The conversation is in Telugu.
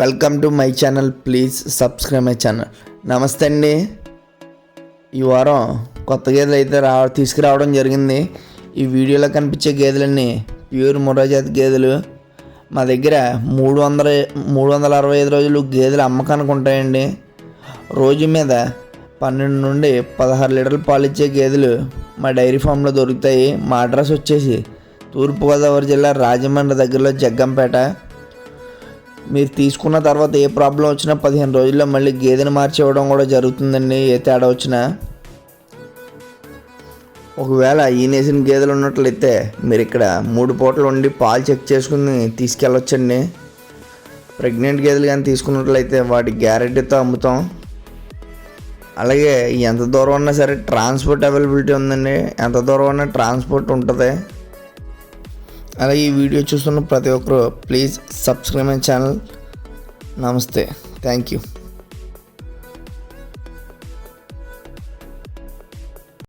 Welcome to my channel please subscribe my channel నమస్తే అండి. ఈ వారం కొత్త గేదెలు అయితే రా తీసుకురావడం జరిగింది. ఈ వీడియోలో కనిపించే గేదెలన్నీ ప్యూర్ మురాజాతి గేదెలు. మా దగ్గర మూడు వందల మూడు వందల అరవై ఐదు రోజులు గేదెలు అమ్మకానికి ఉంటాయండి. రోజు మీద పన్నెండు నుండి పదహారు లీటర్లు పాలు ఇచ్చే గేదెలు మా డైరీ ఫామ్లో దొరుకుతాయి. మా అడ్రస్ వచ్చేసి తూర్పుగోదావరి జిల్లా రాజమండ్రి దగ్గరలో జగ్గంపేట. మీరు తీసుకున్న తర్వాత ఏ ప్రాబ్లం వచ్చినా పదిహేను రోజుల్లో మళ్ళీ గేదెని మార్చి ఇవ్వడం కూడా జరుగుతుందండి ఏ తేడా వచ్చినా. ఒకవేళ ఈనేసిన గేదెలు ఉన్నట్లయితే మీరు ఇక్కడ మూడు పూటలు ఉండి పాలు చెక్ చేసుకుని తీసుకెళ్ళొచ్చండి. ప్రెగ్నెంట్ గేదెలు కానీ తీసుకున్నట్లయితే వాటి గ్యారెంటీతో అమ్ముతాం. అలాగే ఎంత దూరం ఉన్నా సరే ట్రాన్స్పోర్ట్ అవైలబిలిటీ ఉందండి. ఎంత దూరం ఉన్నా ట్రాన్స్పోర్ట్ ఉంటుంది. అలాగే ఈ వీడియో చూస్తున్న ప్రతి ఒక్కరు ప్లీజ్ సబ్స్క్రైబ్ మై ఛానల్. నమస్తే. Thank you.